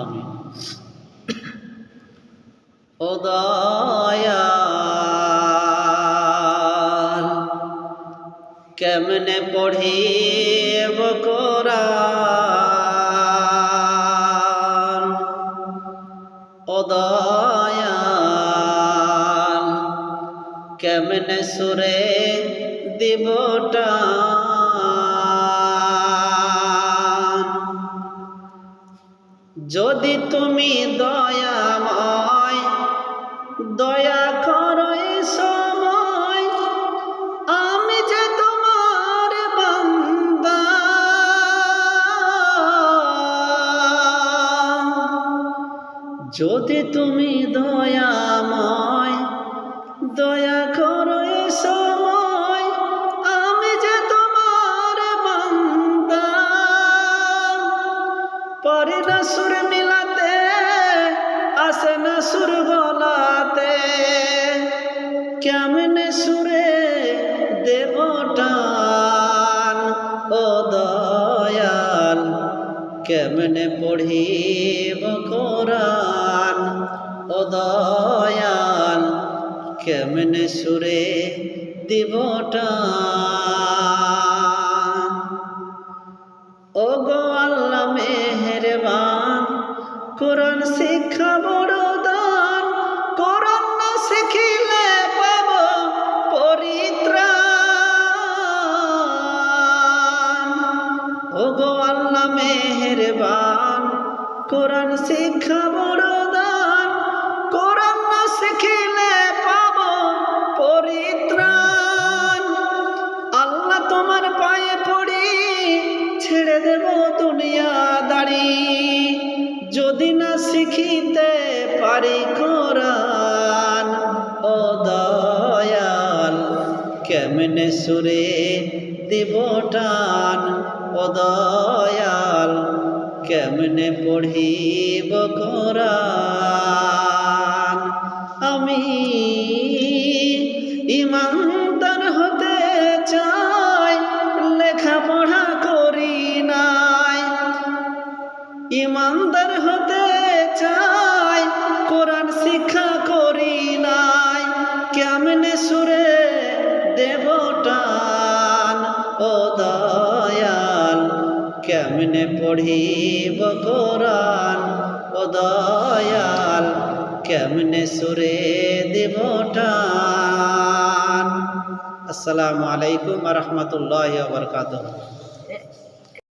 আমিন ও কেমনে দয়াল কেমনে সুরে দিবটা যদি তুমি দয়াময়, দয়া করো সময়। আমি যে তোমার বান্দা। যদি তুমি দয়াময়, দয়া করো সময়। আমি যে তোমার বান্দা। পারি না সুর মিলাতে আসে না সুর গলাতে, কেমনে সুরে দেবটান ও দয়াল, কেমনে পড়িব কোরআন? ও দয়াল, কেমনে সুরে দিবটান ও গো আল্লাহ কোরআন শিক্ষা বড় দান, কোরআন না শিখিলে পাব পরিত্রাণ। ও গো আল্লাহ মেহেরবান, কোরআন শিক্ষা বড় দান, কোরআন না শিখিলে শিখিতে পারি কোরআন ও দয়াল কেমনে সুরে দিব টান ও দয়াল কেমনে পড়িব কোরআন? ইমানদার হতে চাই, কোরআন শিক্ষা করি নাই, কেমনে সুরে দেবটান ও দয়াল, কেমনে পড়িব কোরআন? ও দয়াল, কেমনে সুরে দেবটান আসসালামু আলাইকুম রহমতুল্লাহ বরকাত